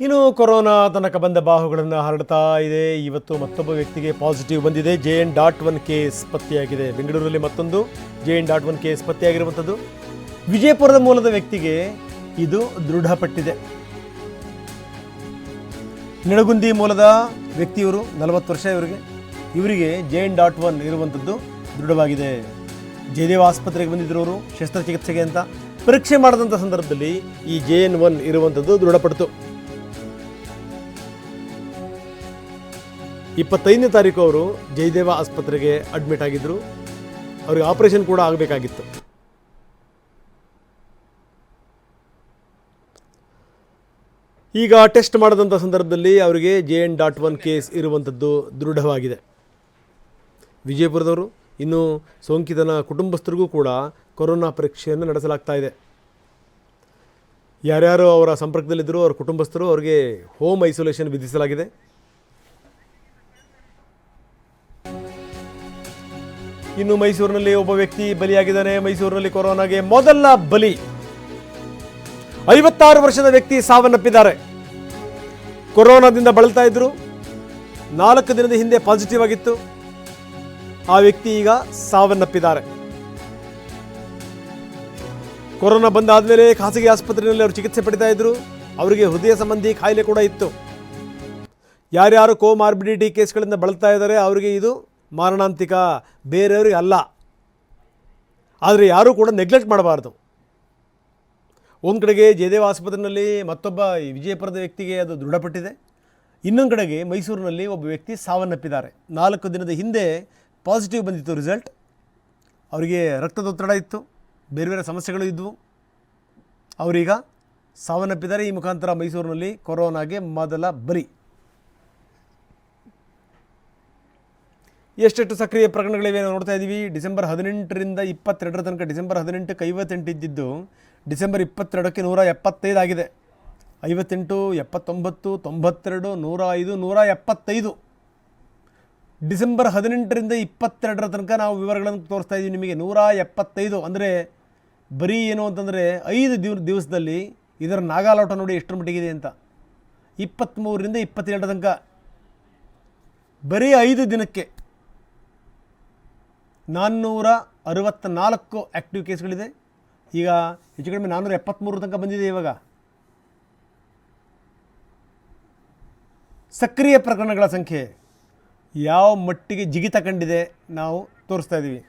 ಇನ್ನು ಕೊರೋನಾ ತನಕ ಬಂದ ಬಾಹುಗಳನ್ನು ಹರಡ್ತಾ ಇದೆ. ಇವತ್ತು ಮತ್ತೊಬ್ಬ ವ್ಯಕ್ತಿಗೆ ಪಾಸಿಟಿವ್ ಬಂದಿದೆ. J N dot one case ಪತ್ತೆಯಾಗಿದೆ. ಬೆಂಗಳೂರಲ್ಲಿ ಮತ್ತೊಂದು J N dot one case ಪತ್ತೆಯಾಗಿರುವಂಥದ್ದು. ವಿಜಯಪುರದ ಮೂಲದ ವ್ಯಕ್ತಿಗೆ ಇದು ದೃಢಪಟ್ಟಿದೆ. ನಿಡಗುಂದಿ ಮೂಲದ ವ್ಯಕ್ತಿಯವರು ನಲವತ್ತು ವರ್ಷ ಇವರಿಗೆ. ಇವರಿಗೆ ಜೆ ಎನ್ ಡಾಟ್ ಒನ್ ಇರುವಂಥದ್ದು ದೃಢವಾಗಿದೆ. ಜಯದೇವ ಆಸ್ಪತ್ರೆಗೆ ಬಂದಿದ್ದರು ಶಸ್ತ್ರಚಿಕಿತ್ಸೆಗೆ ಅಂತ. ಪರೀಕ್ಷೆ ಮಾಡಿದಂಥ ಸಂದರ್ಭದಲ್ಲಿ ಈ ಜೆ ಎನ್ ಒನ್ ಇರುವಂಥದ್ದು ದೃಢಪಡ್ತು. ಇಪ್ಪತ್ತೈದನೇ ತಾರೀಕು ಅವರು ಜಯದೇವ ಆಸ್ಪತ್ರೆಗೆ ಅಡ್ಮಿಟ್ ಆಗಿದ್ದರು ಅವ್ರಿಗೆ ಆಪರೇಷನ್ ಕೂಡ ಆಗಬೇಕಾಗಿತ್ತು. ಈಗ ಟೆಸ್ಟ್ ಮಾಡಿದಂಥ ಸಂದರ್ಭದಲ್ಲಿ ಅವರಿಗೆ J N dot one case ಇರುವಂಥದ್ದು ದೃಢವಾಗಿದೆ. ವಿಜಯಪುರದವರು ಇನ್ನು ಸೋಂಕಿತನ ಕುಟುಂಬಸ್ಥರಿಗೂ ಕೂಡ ಕೊರೋನಾ ಪರೀಕ್ಷೆಯನ್ನು ನಡೆಸಲಾಗ್ತಾ ಇದೆ. ಯಾರ್ಯಾರು ಅವರ ಸಂಪರ್ಕದಲ್ಲಿದ್ದರೂ ಅವರ ಕುಟುಂಬಸ್ಥರು ಅವರಿಗೆ ಹೋಮ್ ಐಸೋಲೇಷನ್ ವಿಧಿಸಲಾಗಿದೆ. ಇನ್ನು ಮೈಸೂರಿನಲ್ಲಿ ಒಬ್ಬ ವ್ಯಕ್ತಿ ಬಲಿಯಾಗಿದ್ದಾನೆ. ಮೈಸೂರಿನಲ್ಲಿ ಕೊರೋನಾಗೆ ಮೊದಲ ಬಲಿ. ಐವತ್ತಾರು ವರ್ಷದ ವ್ಯಕ್ತಿ ಸಾವನ್ನಪ್ಪಿದ್ದಾರೆ. ಕೊರೋನಾದಿಂದ ಬಳಲ್ತಾ ಇದ್ರು. ನಾಲ್ಕು ದಿನದ ಹಿಂದೆ ಪಾಸಿಟಿವ್ ಆಗಿತ್ತು. ಆ ವ್ಯಕ್ತಿ ಈಗ ಸಾವನ್ನಪ್ಪಿದ್ದಾರೆ. ಕೊರೋನಾ ಬಂದಾದ್ಮೇಲೆ ಖಾಸಗಿ ಆಸ್ಪತ್ರೆಯಲ್ಲಿ ಅವರು ಚಿಕಿತ್ಸೆ ಪಡಿತಾ ಇದ್ರು. ಅವರಿಗೆ ಹೃದಯ ಸಂಬಂಧಿ ಕಾಯಿಲೆ ಕೂಡ ಇತ್ತು. ಯಾರ್ಯಾರು ಕೋಮಾರ್ಬಿಡಿಟಿ ಕೇಸ್ಗಳಿಂದ ಬಳಲ್ತಾ ಇದ್ದಾರೆ, ಅವರಿಗೆ ಇದು ಮಾರಣಾಂತಿಕ ಬೇರೆಯವ್ರಿಗೆ ಅಲ್ಲ. ಆದರೆ ಯಾರೂ ಕೂಡ ನೆಗ್ಲೆಕ್ಟ್ ಮಾಡಬಾರ್ದು. ಒಂದು ಕಡೆಗೆ ಜಯದೇವ ಆಸ್ಪತ್ರೆಯಲ್ಲಿ ಮತ್ತೊಬ್ಬ ವಿಜಯಪುರದ ವ್ಯಕ್ತಿಗೆ ಅದು ದೃಢಪಟ್ಟಿದೆ. ಇನ್ನೊಂದು ಕಡೆಗೆ ಮೈಸೂರಿನಲ್ಲಿ ಒಬ್ಬ ವ್ಯಕ್ತಿ ಸಾವನ್ನಪ್ಪಿದ್ದಾರೆ. ನಾಲ್ಕು ದಿನದ ಹಿಂದೆ ಪಾಸಿಟಿವ್ ಬಂದಿತ್ತು ರಿಸಲ್ಟ್ ಅವರಿಗೆ ರಕ್ತದೊತ್ತಡ ಇತ್ತು. ಬೇರೆ ಬೇರೆ ಸಮಸ್ಯೆಗಳು ಇದ್ದವು ಅವರೀಗ ಸಾವನ್ನಪ್ಪಿದ್ದಾರೆ. ಈ ಮುಖಾಂತರ ಮೈಸೂರಿನಲ್ಲಿ ಕೊರೋನಾಗೆ ಮೊದಲ ಬಲಿ. ಎಷ್ಟೆಷ್ಟು ಸಕ್ರಿಯ ಪ್ರಕರಣಗಳಿವೆ ನಾವು ನೋಡ್ತಾ ಇದ್ದೀವಿ. ಡಿಸೆಂಬರ್ ಹದಿನೆಂಟರಿಂದ ಇಪ್ಪತ್ತೆರಡರ ತನಕ ಡಿಸೆಂಬರ್ ಹದಿನೆಂಟಕ್ಕೆ ಐವತ್ತೆಂಟು ಇದ್ದಿದ್ದು ಡಿಸೆಂಬರ್ ಇಪ್ಪತ್ತೆರಡಕ್ಕೆ ನೂರ ಎಪ್ಪತ್ತೈದು ಆಗಿದೆ. ಐವತ್ತೆಂಟು, ಎಪ್ಪತ್ತೊಂಬತ್ತು, ತೊಂಬತ್ತೆರಡು, ನೂರ ಐದು, ನೂರ ಎಪ್ಪತ್ತೈದು. ಡಿಸೆಂಬರ್ ಹದಿನೆಂಟರಿಂದ ಇಪ್ಪತ್ತೆರಡರ ತನಕ ನಾವು ವಿವರಗಳನ್ನು ತೋರಿಸ್ತಾ ಇದ್ದೀವಿ ನಿಮಗೆ. ನೂರ ಎಪ್ಪತ್ತೈದು ಅಂದರೆ ಬರೀ ಏನು ಅಂತಂದರೆ ಐದು ದಿವ, ದಿವಸದಲ್ಲಿ ಇದರ ನಾಗಾಲೋಟ ನೋಡಿ ಎಷ್ಟರ ಮಟ್ಟಿಗಿದೆ ಅಂತ. ಇಪ್ಪತ್ತ್ಮೂರರಿಂದ ಇಪ್ಪತ್ತೆರಡರ ತನಕ ಬರೀ ಐದು ದಿನಕ್ಕೆ ನಾನ್ನೂರ ಅರವತ್ತ ನಾಲ್ಕು ಆ್ಯಕ್ಟಿವ್ ಕೇಸ್ಗಳಿದೆ. ಈಗ ಹೆಚ್ಚು ಕಡಿಮೆ ನಾನ್ನೂರ ಎಪ್ಪತ್ತ್ಮೂರು ತನಕ ಬಂದಿದೆ ಇವಾಗ. ಸಕ್ರಿಯ ಪ್ರಕರಣಗಳ ಸಂಖ್ಯೆ ಯಾವ ಮಟ್ಟಿಗೆ ಜಿಗಿತ ಕಂಡಿದೆ ನಾವು ತೋರಿಸ್ತಾ ಇದ್ದೀವಿ.